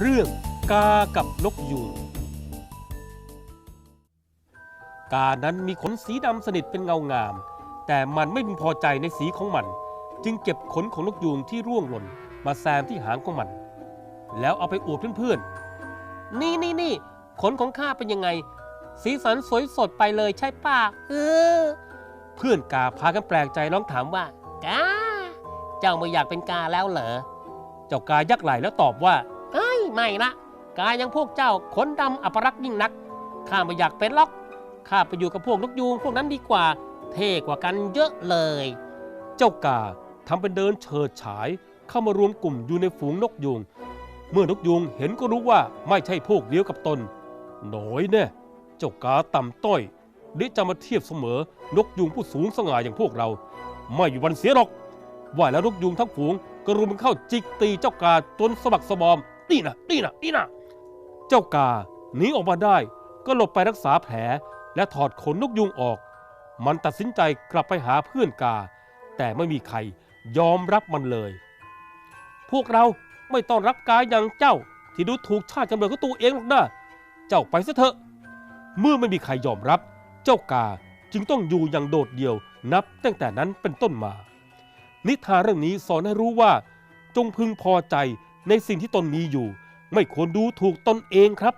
เรื่องกากับนกยูงกานั้นมีขนสีดำสนิทเป็นเงางาม แต่มันไม่พึงพอใจในสีของมัน จึงเก็บขนของนกยูงที่ร่วงหล่นมาแซมที่หางของมัน แล้วเอาไปอวดเพื่อนๆ นี่นี่นี่ขนของข้าเป็นยังไง สีสันสวยสดไปเลยใช่ป่ะเออเพื่อนกาพากันแปลกใจร้องถามว่ากา เจ้าไม่อยากเป็นกาแล้วเหรอ เจ้ากายักไหล่แล้วตอบว่า ไม่ละกายังพวกเจ้าขนดำอัปรักยิ่งนักข้าไม่อยากเป็นหรอกข้าไปอยู่กับพวกนกยูงพวกนั้นดีกว่า เท่กว่ากันเยอะเลย เจ้ากาทำเป็นเดินเฉิดฉาย เข้ามารวมกลุ่มอยู่ในฝูงนกยูงเมื่อนกยูงเห็นก็รู้ว่าไม่ใช่พวกเดียวกับตนหน่อยแน่เจ้ากาต่ำต้อยหรือจะมาเทียบเสมอนกยูงผู้สูงสง่าอย่างพวกเรา ไม่มีวันเสียหรอกว่าแล้วนกยูงทั้งฝูงก็รุมเข้าจิกตีเจ้ากาจนสะบักสะบอม นี่นะนี่นะนี่นะเจ้ากาหนีออกมาได้ ก็หลบไปรักษาแผลและถอดขนนกยูงออก มันตัดสินใจกลับไปหาเพื่อนกา แต่ไม่มีใครยอมรับมันเลย พวกเราไม่ต้อนรับกาอย่างเจ้า ที่ดูถูกชาติกำเนิดของตัวเองหรอกนะเจ้าไปซะเถอะ เมื่อไม่มีใครยอมรับ เจ้ากาจึงต้องอยู่อย่างโดดเดี่ยวนับตั้งแต่นั้นเป็นต้นมา นิทานเรื่องนี้สอนให้รู้ว่า จงพึงพอใจ ในสิ่งที่ตนมีอยู่ ไม่ควรดูถูกตนเองครับ